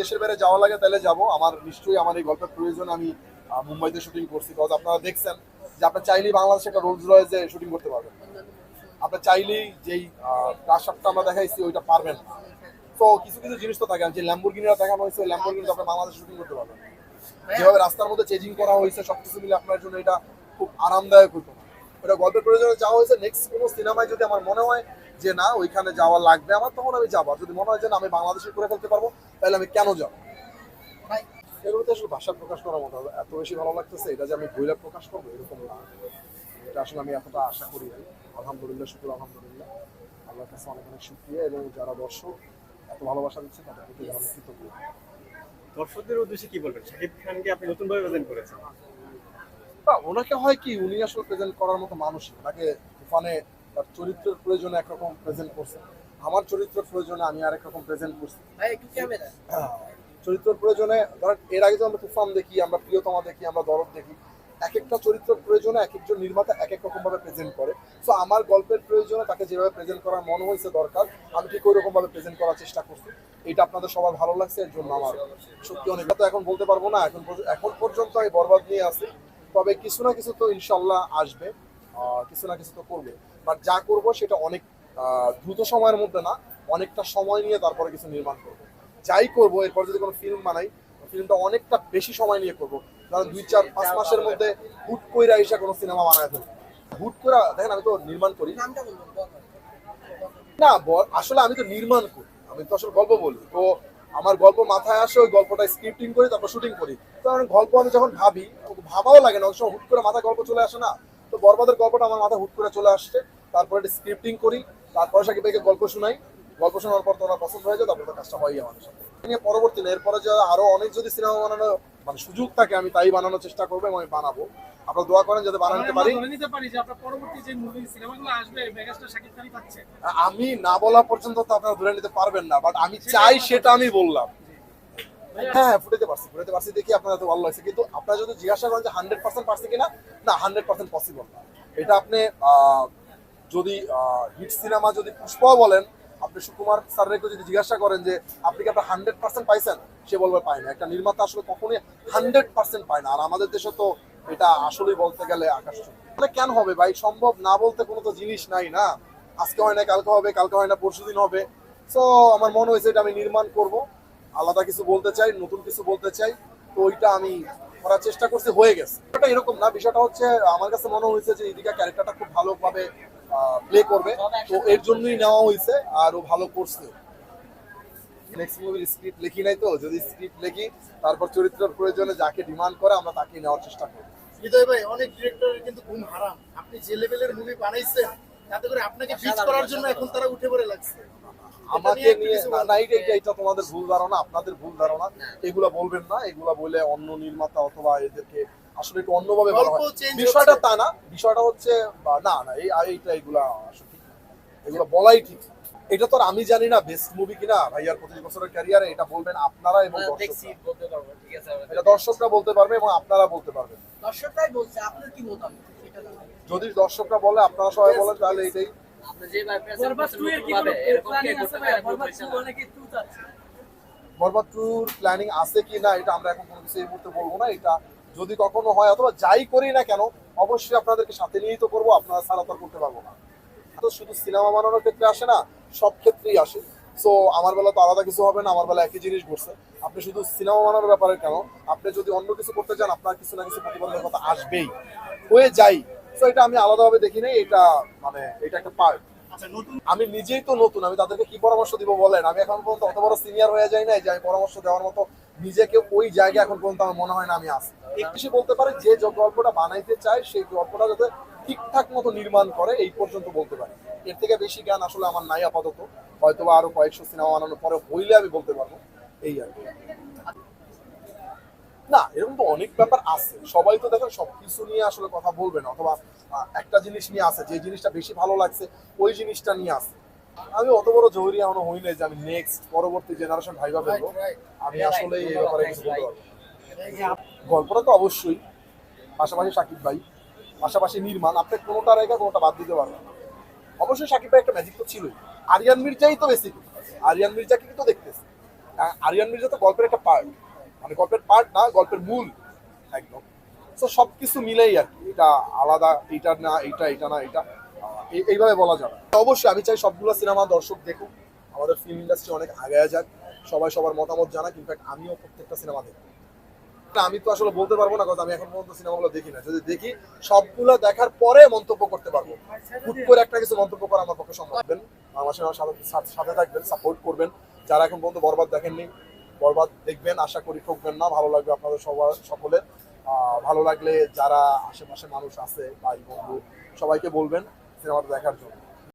দেশের বাইরে যাওয়া লাগে, তাহলে যাব। আমার নিশ্চয়ই আমার এই গল্পের প্রয়োজন, আমি মুম্বাইতে শুটিং করছি বিকজ আপনারা দেখছেন যে আপনার চাইলেই বাংলাদেশে একটা রোলস রয়েছে শুটিং করতে পারবেন। আপনার চাইলেই যেই প্রাসাদটা আমরা দেখাইছি, ওইটা পারবেন না। তো কিছু কিছু জিনিস তো থাকে, যে ল্যাম্বরগিনিরা দেখানো হয়েছে ল্যাম্বরগিনি আপনার বাংলাদেশে শুটিং করতে পারবেন যেভাবে রাস্তার মধ্যে চেজিং করা হয়েছে, সবকিছু মিলে আপনার জন্য এটা খুব আরামদায়ক হতো ওটা গল্পের প্রয়োজনে যাওয়া হয়েছে। নেক্সট কোনো সিনেমায় যদি আমার মনে হয় যে না ওইখানে যাওয়া লাগবে আমার তখন আমি যাব। আর যদি মনে হয় যে না আমি বাংলাদেশে করে ফেলতে পারব তাহলে আমি কেন যাব? ভাই এর মধ্যে আসলে ভাষা প্রকাশ করার মতো এত বেশি ভালো লাগতেছে এটা যে আমি বইলে প্রকাশ করব এরকম না। এটা আসলে আমি এতটা আশা করি নাই। আলহামদুলিল্লাহ শুক্র আলহামদুলিল্লাহ। আল্লাহর কাছে অনেক অনেক শুক্রিয়া এবং যারা দর্শক এত ভালোবাসা দিচ্ছে তাদের প্রতি আমি কৃতজ্ঞ। দর্শকদের উদ্দেশ্যে কি বলবেন? শাকিব খানকে আপনি নতুনভাবে প্রেজেন্ট করেছেন। না ওনাকে হয় কি উনি আসলে প্রেজেন্ট করার মতো মানুষই ওনাকে তুফানে তার চরিত্রের প্রয়োজনে একরকম প্রেজেন্ট করছে। আমার চরিত্রের প্রয়োজনে আমি আরেক রকম প্রেজেন্ট করছি। হ্যাঁ, চরিত্রের প্রয়োজনে ধরেন এর আগে তো আমরা তুফান দেখি আমরা প্রিয়তমা দেখি আমরা দরদ দেখি। এক একটা চরিত্রের প্রয়োজনে এক একজন নির্মাতা এক এক রকম ভাবে প্রেজেন্ট করে। তো আমার গল্পের প্রয়োজনে তাকে যেভাবে প্রেজেন্ট করার মনে হয়েছে দরকার আমি ঠিক ওই রকম ভাবে প্রেজেন্ট করার চেষ্টা করছি। এটা আপনাদের সবার ভালো লাগছে এর জন্য আমার। সত্যি অনেক তো এখন বলতে পারব না এখন এখন পর্যন্ত আমি বরবাদ নিয়ে আছি তবে কিছু না কিছু তো ইনশাল্লাহ আসবে কিছু না কিছু তো করবে। বাট যা করব সেটা অনেক দ্রুত সময়ের মধ্যে না অনেকটা সময় নিয়ে তারপরে কিছু নির্মাণ করব। যাই করব এরপর যদি কোনো ফিল্ম বানাই ফিল্মটা অনেকটা বেশি সময় নিয়ে করব। ধরেন দুই চার পাঁচ মাসের মধ্যে হুট কইরা এসে কোনো সিনেমা বানায় ফেলব। হুট করে দেখেন আমি তো নির্মাণ করি। না বল আসলে আমি তো নির্মাণ করি। আমি তো আসলে গল্প বলি। তো আমার গল্প মাথায় আসে, ওই গল্পটা স্ক্রিপ্টিং করি, তারপর শুটিং করি। কারণ গল্প আমি যখন ভাবি ভাবাও লাগে না, অনেক সময় হুট করে মাথায় গল্প চলে আসে না। তো বরবাদের গল্পটা আমার মাথায় হুট করে চলে আসছে। তারপরে এটা স্ক্রিপ্টিং করি, তারপরে সাকিব ভাইকে গল্প শোনাই। গল্প শোনার পর তোমার পছন্দ হয়ে যায়, তারপরে কাজটা হয় আমাদের সাথে। নিয়ে পরবর্তী না এরপরে যে আরও অনেক যদি সিনেমা বানানো মানে সুযোগ থাকে আমি তাই বানানোর চেষ্টা করব এবং আমি বানাবো। আপনারা দোয়া করেন যাতে বানাতে পারি। আমি না বলা পর্যন্ত তো আপনারা ধরে নিতে পারবেন না বাট আমি চাই সেটা আমি বললাম। হ্যাঁ হ্যাঁ ফুটাতে পারছি ফুটাতে পারছি দেখি আপনার ভালো লাগছে কিন্তু আপনারা যদি জিজ্ঞাসা করেন যে হান্ড্রেড পার্সেন্ট পারছি কিনা না হান্ড্রেড পার্সেন্ট পসিবল না। এটা আপনি আহ, যদি হিট সিনেমা যদি পুষ্পাও বলেন আপনি সুকুমার স্যারকে যদি জিজ্ঞাসা করেন যে, আপনি কি আপনার হান্ড্রেড পার্সেন্ট পাইছেন? সে বলবে পায় না। একটা নির্মাতা আসলে কখনোই হান্ড্রেড পার্সেন্ট পায় না। আর আমাদের দেশে তো এটা আসলেই বলতে গেলে আকাশ তাহলে কেন হবে ভাই? সম্ভব না বলতে কোনো তো জিনিস নাই না? আজকে হয় না, কালকে হবে, কালকে হয় না পরশু দিন হবে। সো আমার মনে হয়েছে এটা আমি নির্মাণ করব। আলাদা কিছু বলতে চাই, নতুন কিছু বলতে চাই। তো ওইটা আমি করার চেষ্টা করছি, হয়ে গেছে। এটা এরকম না, বিষয়টা হচ্ছে, আমার কাছে মনে হয়েছে যে ইদিকা ক্যারেক্টারটা খুব ভালোভাবে প্লে করবে। তো এর জন্যই নেওয়া হয়েছে আর ও ভালো করছে। নেক্সট মুভির স্ক্রিপ্ট লিখি নাই তো যদি স্ক্রিপ্ট লিখি তারপর চরিত্রের প্রয়োজনে যাকে ডিমান্ড করে আমরা তাকেই নেওয়ার চেষ্টা করি হৃদয় ভাই অনেক ডিরেক্টরের কিন্তু ঘুম হারাম। আপনি যে লেভেলের মুভি বানাইছেন তাতে করে আপনাকে বিচ করার জন্য এখন তারা উঠে পড়ে লাগছে। আমাকে নিয়ে না, এইটা তোমাদের ভুল ধারণা আপনাদের ভুল ধারণা। এগুলা বলবেন না এগুলা বলে অন্য নির্মাতা অথবা এদেরকে আসলে একটু অন্যভাবে বলা হয়। বিষয়টা তা না বিষয়টা হচ্ছে না না এই এইটা এগুলা আসলে ঠিক এগুলো বলাই ঠিক। এটা তো আর আমি জানি না বেস্ট মুভি কিনা ভাইয়ার পঁচিশ বছরের ক্যারিয়ারে এটা বলবেন আপনারা এবং দেখছি দর্শকরা। বলতে পারব ঠিক আছে এটা দর্শকরা বলতে পারবে এবং আপনারা বলতে পারবেন। দর্শকরাই বলছে আপনার কি মতামত? যদি দর্শকরা বলে আপনারা সবাই বলেন তাহলে এইটাই বরবাদ করছেন টু এর কি নতুনভাবে, কোনো এরকম প্ল্যানিং আছে করতে ভাই পারে বরবাদ বলতে টু পারছেন না। অনেকে টু চাচ্ছে। বরবাদ ট্যুর প্ল্যানিং আছে কি না এটা আমরা এখন কোনো কিছু এই মুহূর্তে বলব না এটা যদি কখনো হয় অথবা যাই করি না কেন অবশ্যই আপনাদেরকে সাথে নিয়েই তো করব আপনারা ছাড়া তো করতে পারব না। তো শুধু সিনেমা বানানোর ক্ষেত্রে আসে না সব ক্ষেত্রেই আসে। সো আমার বেলা তো আলাদা কিছু হবে না আমার বেলা একই জিনিস ঘটছে। আপনি শুধু সিনেমা বানানোর ব্যাপারে কেন আপনি যদি অন্য কিছু করতে চান আপনার কিছু না কিছু প্রতিবন্ধকতা আসবেই। হয়ে যাই। তো এটা আমি আলাদাভাবে দেখি নাই এটা মানে এটা একটা পার্ট আচ্ছা আমি নিজেই তো নতুন আমি তাদেরকে কি পরামর্শ দিব বলেন? আমি এখন পর্যন্ত অত বড় সিনিয়র হয়ে যাই নাই যে আমি পরামর্শ দেওয়ার মতো নিজেকে ওই জায়গায় এখন পর্যন্ত আমার মনে হয় না আমি আছি। একটু বলতে পারে যে গল্পটা বানাইতে চায়, সেই গল্পটা যাতে ঠিকঠাক মতো নির্মাণ করে, এই পর্যন্ত বলতে পারি। এর থেকে বেশি জ্ঞান আসলে আমার নাই আপাতত। হয়তো আরও কয়েকশো সিনেমা বানানোর পরে হইলে আমি বলতে পারব। এই আর না, এরকম তো অনেক ব্যাপার আছে। সবাই তো দেখেন, সবকিছু নিয়ে আসলে কথা বলবে না। অথবা একটা জিনিস নিয়ে আছে, যে জিনিসটা বেশি ভালো লাগছে, ওই জিনিসটা নিয়ে আছে। আমি অত বড় জহুরি এখনও হই নাই যে আমি নেক্সট পরবর্তী জেনারেশন ভাইবা ফেলব। আমি আসলে এই ব্যাপারে কিছু বলতে পারব গল্পটা তো অবশ্যই। পাশাপাশি সাকিব ভাই পাশাপাশি নির্মাণ। আপনি কোনোটা রেখে কোনোটা বাদ দিতে পারবেন অবশ্যই সাকিব ভাই একটা ম্যাজিক তো ছিলই। আরিয়ান মির্জাই তো বেশি আরিয়ান মির্জাকে তো দেখতেছে। আরিয়ান মির্জা তো গল্পের একটা পার্ট মানে গল্পের পার্ট না গল্পের মূল। একদম। তো সবকিছু মিলেই আর কি। এটা আলাদা এটা না এটা এটা না এটা। এইভাবে বলা যাবে অবশ্যই আমি চাই সবগুলো সিনেমা দর্শক দেখুক। আমাদের ফিল্ম ইন্ডাস্ট্রি অনেক আগে যাক। সবাই সবার মতামত জানাক। ইনফ্যাক্ট আমিও প্রত্যেকটা সিনেমা দেখি আমি তো আসলে বলতে পারব না আমি এখন পর্যন্ত সিনেমাগুলো দেখি না। যদি দেখি, সবগুলো দেখার পরে মন্তব্য করতে পারব। হুট করে একটা কিছু মন্তব্য করা আমার পক্ষে সম্ভব। হবেন আমার সাথে সাথে- থাকবেন সাপোর্ট করবেন। যারা এখন পর্যন্ত বরবাদ দেখেননি, বরবাদ দেখবেন, আশা করি ঠকবেন না। ভালো লাগবে আপনাদের সবার সকলের। ভালো লাগলে যারা আশেপাশে মানুষ আছে, ভাই, বন্ধু, সবাইকে বলবেন। সিনেমাটা দেখার জন্য।